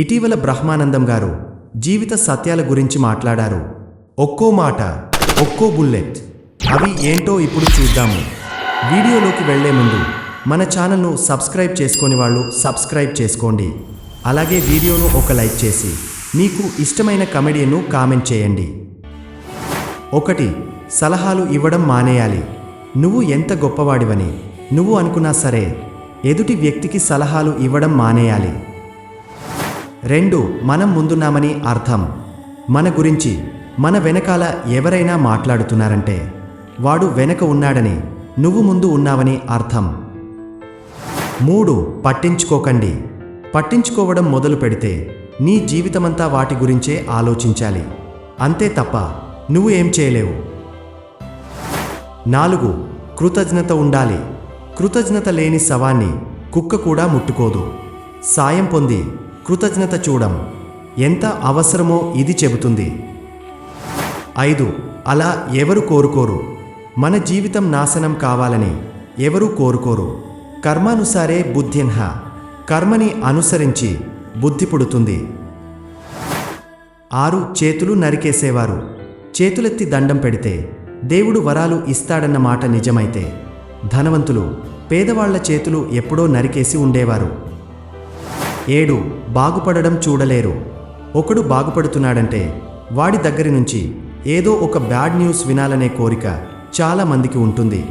ఇటీవల బ్రహ్మానందం గారు జీవిత సత్యాల గురించి మాట్లాడారు. ఒక్కో మాట ఒక్కో బుల్లెట్. అవి ఏంటో ఇప్పుడు చూద్దాము. వీడియోలోకి వెళ్ళే ముందు మన ఛానల్ను సబ్స్క్రైబ్ చేసుకొని వాళ్ళు సబ్స్క్రైబ్ చేసుకోండి. అలాగే వీడియోను ఒక లైక్ చేసి మీకు ఇష్టమైన కమెడియన్ను కామెంట్ చేయండి. ఒకటి సలహాలు ఇవ్వడం మానేయాలి. నువ్వు ఎంత గొప్పవాడివని నువ్వు అనుకున్నా సరే ఎదుటి వ్యక్తికి సలహాలు ఇవ్వడం మానేయాలి. రెండు మనం ముందున్నామని అర్థం. మన గురించి మన వెనకాల ఎవరైనా మాట్లాడుతున్నారంటే వాడు వెనక ఉన్నాడని నువ్వు ముందు ఉన్నావని అర్థం. మూడు పట్టించుకోకండి. పట్టించుకోవడం మొదలు పెడితే నీ జీవితమంతా వాటి గురించే ఆలోచించాలి. అంతే తప్ప నువ్వు ఏం చేయలేవు. నాలుగు కృతజ్ఞత ఉండాలి. కృతజ్ఞత లేని శవాన్ని కుక్క కూడా ముట్టుకోదు. సాయం పొంది. కృతజ్ఞత చూడం. ఎంత అవసరమో ఇది చెబుతుంది. ఐదు. అలా ఎవరు కోరుకోరు? మన జీవితం నాశనం కావాలని ఎవరూ కోరుకోరు? కర్మానుసారే బుద్ధిన్హ కర్మని అనుసరించి బుద్ధి పుడుతుంది. ఆరు. చేతులు నరికేసేవారు. చేతులెత్తి దండం పెడితే దేవుడు వరాలు ఇస్తాడన్న మాట నిజమైతే ధనవంతులు పేదవాళ్ళ చేతులు ఎప్పుడో నరికేసి ఉండేవారు. ఏడు బాగుపడడం చూడలేరు. ఒకడు బాగుపడుతున్నాడంటే వాడి దగ్గరి నుంచి ఏదో ఒక బ్యాడ్ న్యూస్ వినాలనే కోరిక చాలా మందికి ఉంటుంది.